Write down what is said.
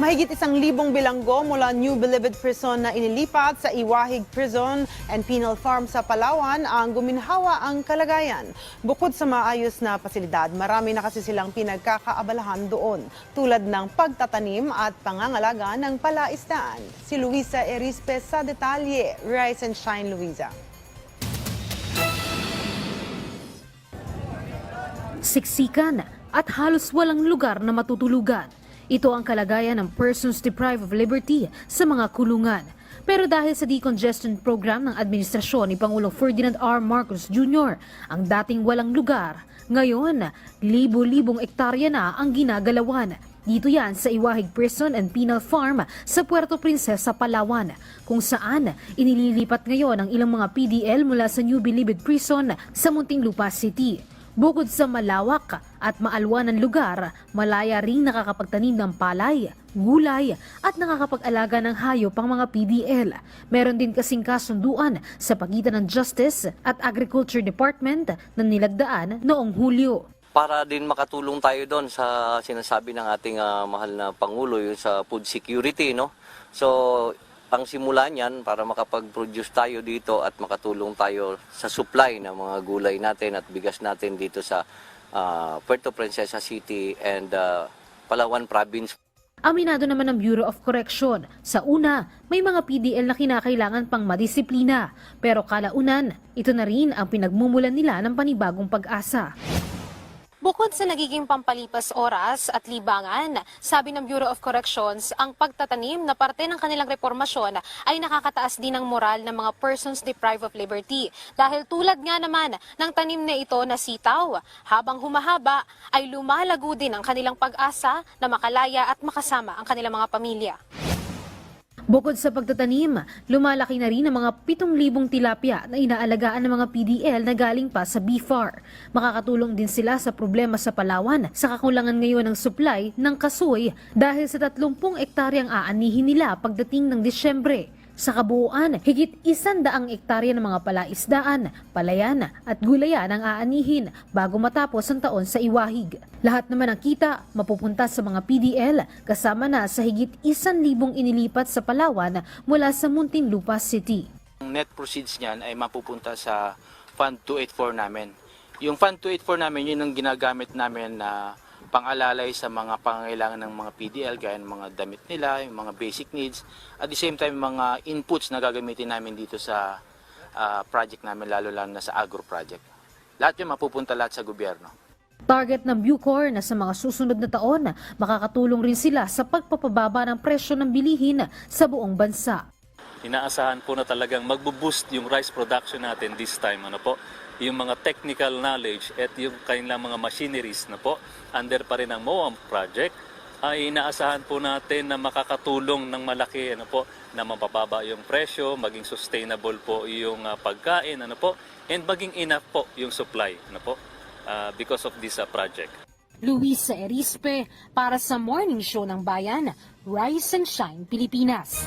Mahigit isang libong bilanggo mula New Bilibid Prison na inilipat sa Iwahig Prison and Penal Farm sa Palawan ang guminhawa ang kalagayan. Bukod sa maayos na pasilidad, marami na kasi silang pinagkakaabalahan doon tulad ng pagtatanim at pangangalaga ng palaisdaan. Si Luisa Erispe sa detalye. Rise and shine, Luisa. siksikan at halos walang lugar na matutulugan. Ito ang kalagayan ng persons deprived of liberty sa mga kulungan. Pero dahil sa decongestion program ng administrasyon ni Pangulong Ferdinand R. Marcos Jr., ang dating walang lugar, ngayon, libo-libong ektarya na ang ginagalawan. Dito yan sa Iwahig Prison and Penal Farm sa Puerto Princesa, Palawan, kung saan inililipat ngayon ang ilang mga PDL mula sa New Bilibid Prison sa Muntinlupa City. Bukod sa malawak at maalwan ng lugar, malaya ring nakakapagtanim ng palay, gulay at nakakapag-alaga ng hayop ang mga PDL. Meron din kasing kasunduan sa pagitan ng Justice at Agriculture Department na nilagdaan noong Hulyo. para din makatulong tayo doon sa sinasabi ng ating ah, mahal na Pangulo yung sa food security, no? So, ang simula niyan para makapag-produce tayo dito at makatulong tayo sa supply ng mga gulay natin at bigas natin dito sa ah, Puerto Princesa City and ah, Palawan Province. Aminado naman ng Bureau of Correction. Sa una, may mga PDL na kinakailangan pang madisiplina. Pero kalaunan, ito na rin ang pinagmumulan nila ng panibagong pag-asa. Bukod sa nagiging pampalipas oras at libangan, sabi ng Bureau of Corrections, ang pagtatanim na parte ng kanilang reformasyon ay nakakataas din ng moral ng mga persons deprived of liberty. Dahil tulad nga naman ng tanim na ito na sitaw, habang humahaba ay lumalago din ang kanilang pag-asa na makalaya at makasama ang kanilang mga pamilya. Bukod sa pagtatanim, lumalaki na rin ang mga 7,000 tilapia na inaalagaan ng mga PDL na galing pa sa BFAR. Makakatulong din sila sa problema sa Palawan sa kakulangan ngayon ng supply ng kasoy dahil sa 30 ektaryang aanihin nila pagdating ng Disyembre. Sa kabuuan, higit isandaang ektarya ng mga palaisdaan, palayan at gulayan ang aanihin bago matapos ang taon sa Iwahig. Lahat naman ng kita mapupunta sa mga PDL kasama na sa higit isan libong inilipat sa Palawan mula sa Muntinlupa City. Ang net proceeds niyan ay mapupunta sa Fund 284 namin. Yung Fund 284 namin, yun ang ginagamit namin na pangalalay sa mga pangangailangan ng mga PDL, gaya ng mga damit nila, yung mga basic needs. At the same time, mga inputs na gagamitin namin dito sa ah, project namin, lalo lang na sa agro project. Lahat yun mapupunta lahat sa gobyerno. Target ng Bucor na sa mga susunod na taon, makakatulong rin sila sa pagpapababa ng presyo ng bilihin sa buong bansa. Inaasahan po na talagang magbo-boost yung rice production natin this time ano po? Yung mga technical knowledge at yung kanilang mga machineries na po? Under pa rin ang MOAM project. Ay inaasahan po natin na makakatulong ng malaki ano po? Na mapababa yung presyo, maging sustainable po yung ah, pagkain ano po? And maging enough po yung supply ano po? Ah, because of this ah, project. Luisa Erispe para sa Morning Show ng Bayan, Rise and Shine Pilipinas.